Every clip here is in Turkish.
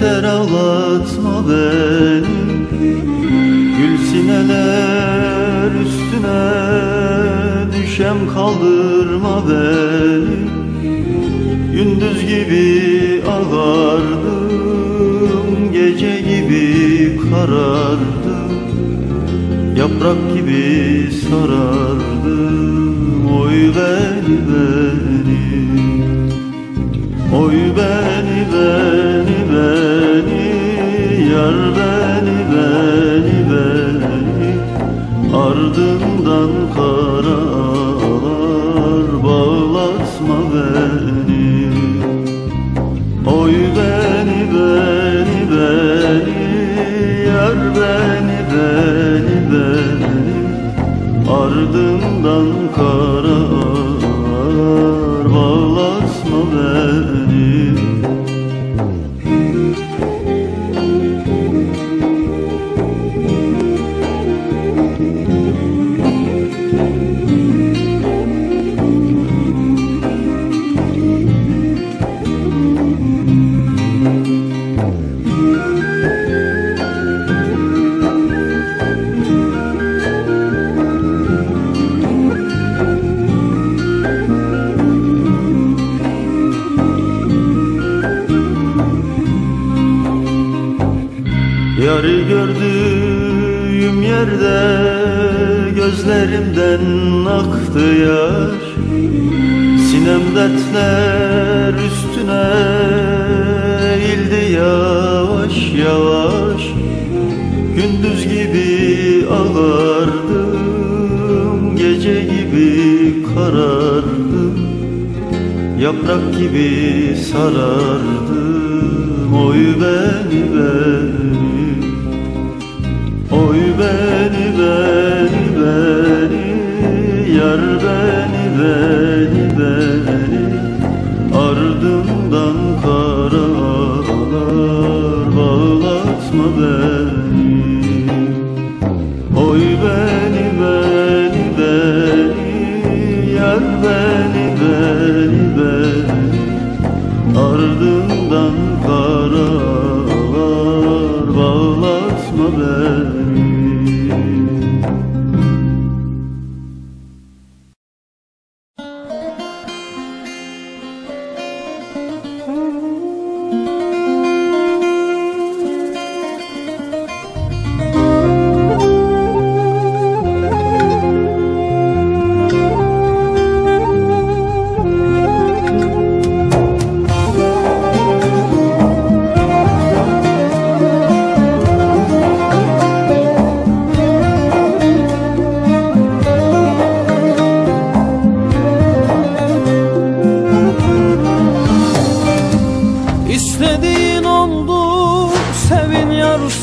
Yeter ağlatma beni Gül sineler üstüne düşem kaldırma beni Gündüz gibi ağardım gece gibi karardım. Yaprak gibi sarardım oy beni beni. Oy beni beni gördüğüm yerde gözlerimden aktı yaş. Sinem dertler üstüne eğildi yavaş yavaş. Gündüz gibi ağardım gece gibi karardım. Yaprak gibi sarardım oy beni beni Oy beni beni beni yar beni beni beni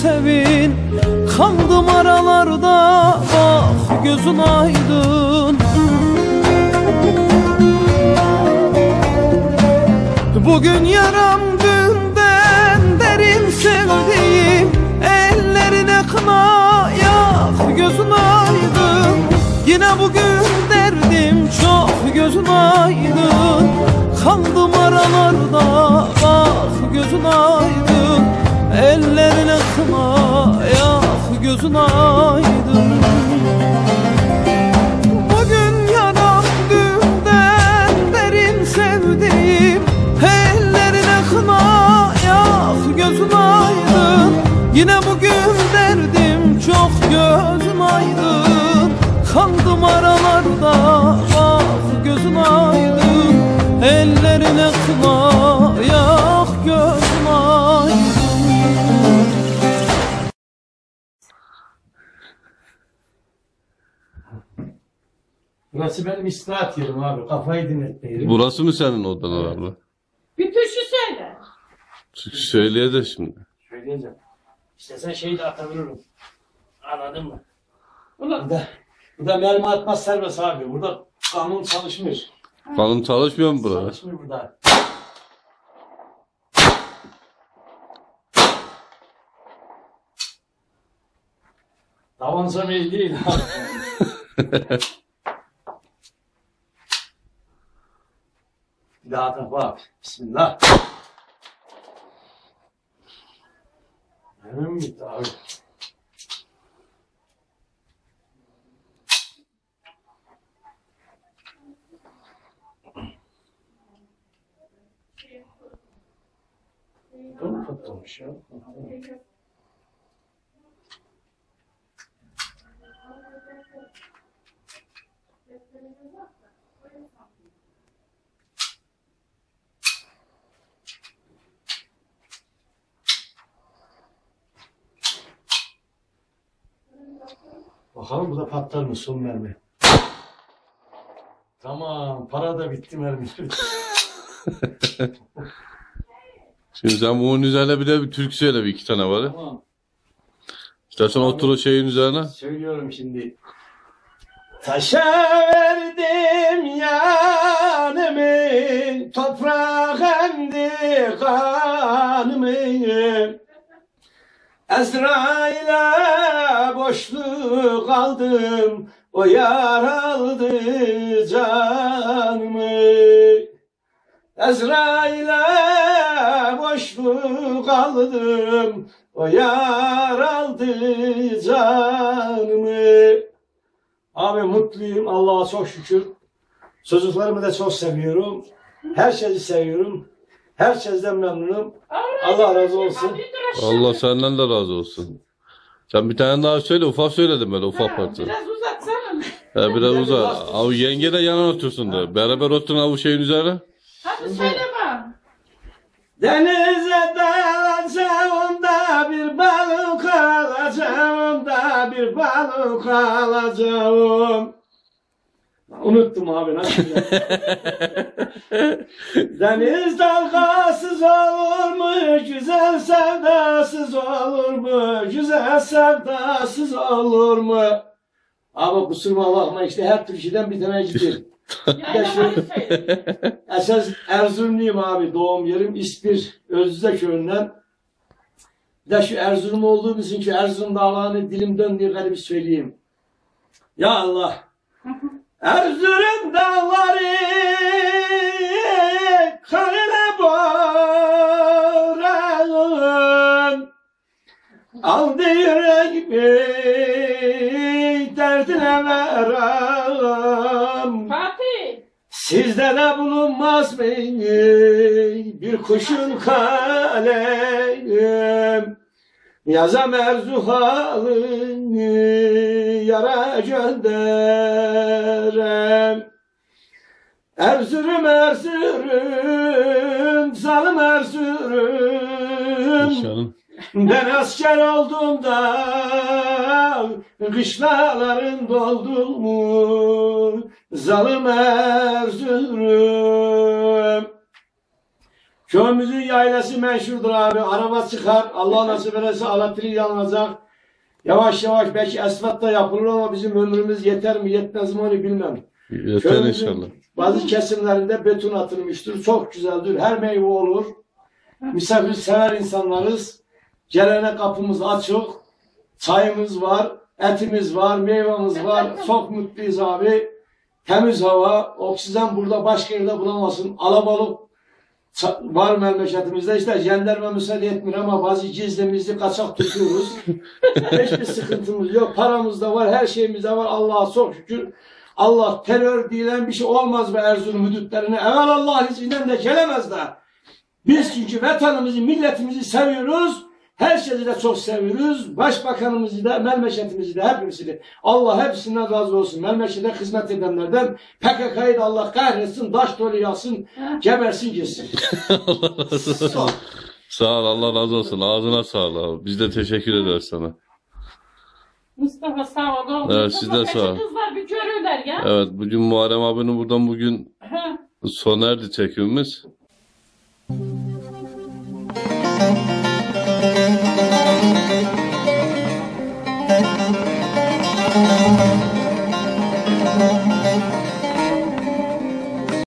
sevin. Kaldım aralarda bak gözün aydın. Bugün yaram dünden derin sevdiğim Ellerine kına yak gözün aydın. Yine bugün derdim çok gözün aydın. Kaldım aralarda bak gözün aydın Ellerine kına yak gözün aydın Burası benim istirahat yerim abi. Kafayı dinletme yerim. Burası mı senin odan abi? Bir türkü söyle. Söyleye de şimdi. Söyleyeceğim. İstesen şeyi de atabilirim. Anladın mı? Ulan Burada, burada mermi atmaz serbest abi. Burada kanun çalışmıyor. Kanun çalışmıyor mu burada? Çalışmıyor burada. Tavansa belli değil abi. Bir daha kafa abi. Bismillah. Hemen bitti abi. Bunu patlamış Bakalım bu da patlar mı son mermi. Tamam para da bitti mermi. Şimdi sen bunun üzerine bir de bir türkü söyle bir iki tane var. ya. tamam. İstersen otur o şeyin üzerine. Söylüyorum şimdi. Taşa verdim yanımı, toprak emdi kanımı. Ezrail'e boşluk aldım, o yar aldı canımı. Ezrail'e boşluk aldım, o yar aldı canımı. Abi mutluyum, Allah'a çok şükür. Çocuklarımı da çok seviyorum. Her şeyi seviyorum. Her şeyden memnunum. Allah razı olsun. Allah senden de razı olsun. Sen bir tane daha söyle ufak söyledim böyle ufak parça. Biraz uzatsana. Ha, biraz Güzel bir uza. laf. Av yenge de yana otursun da. Beraber oturun av şeyin üzerine. Hadi söyle. Denize dalacağım da bir balık alacağım da bir balık alacağım. Unuttum abi nasıl? Deniz dalgasız olur mu? Güzel sevdasız olur mu? Güzel sevdasız olur mu? Abi kusuruma bakma işte her Türkiye'den bir tane gidiyor. Esas Erzurumluyum abi. Doğum yerim İspir, Özüze köyünden. Bir de şu Erzurum olduğum için ki Erzurum dağlarını dilimden diye garip söyleyeyim. Ya Allah. Erzurum dağları kanına boğarım. Aldı yüreğimi derdine verem. Fatih. Sizde de bulunmaz mı bir kuşun kalem Yazam erzuhalını yara gönderem Erzurum Erzurum zalim Erzurum Canım. ben asker olduğumda kışlaların doldu mu zalim Erzurum. Köyümüzün yaylası meşhurdur abi. Araba çıkar. Allah nasip ederse alatiri yanacak. Yavaş yavaş belki asfalt da yapılır ama bizim ömrümüz yeter mi yetmez mi onu bilmem. Yeter Köyümüzün inşallah. Bazı kesimlerinde beton atılmıştır. Çok güzeldir. Her meyve olur. Misafir sever insanlarız. Gelene kapımız açık. Çayımız var. Etimiz var. Meyvemiz var. Çok mutluyuz abi. Temiz hava. Oksijen burada başka yerde bulamazsın. Alabalık var memleketimizde. İşte jandarma müsaade etmiyor ama bazı gizlimizli kaçak tutuyoruz. Hiçbir sıkıntımız yok. Paramız da var. Her şeyimiz de var. Allah'a çok şükür. Allah terör diyen bir şey olmaz be Erzurum hudutlarına. Evvel Allah'ın izniyle de gelemez de. Biz çünkü vatanımızı, milletimizi seviyoruz. Her şeyi de çok seviyoruz. Başbakanımızı da, memleketimizi de, hepimizi de. Allah hepsinden razı olsun. Memlekete hizmet edenlerden PKK'yı da Allah kahretsin, taş dolu yaksın, gebersin gitsin. Sağ ol Allah razı olsun. Ağzına sağlık abi. Biz de teşekkür ederiz sana. Mustafa sağ ol. Evet, siz de sağ ol. Kızlar bir görürler ya. Evet bugün Muharrem abinin buradan bugün Ha. sona erdi çekimimiz.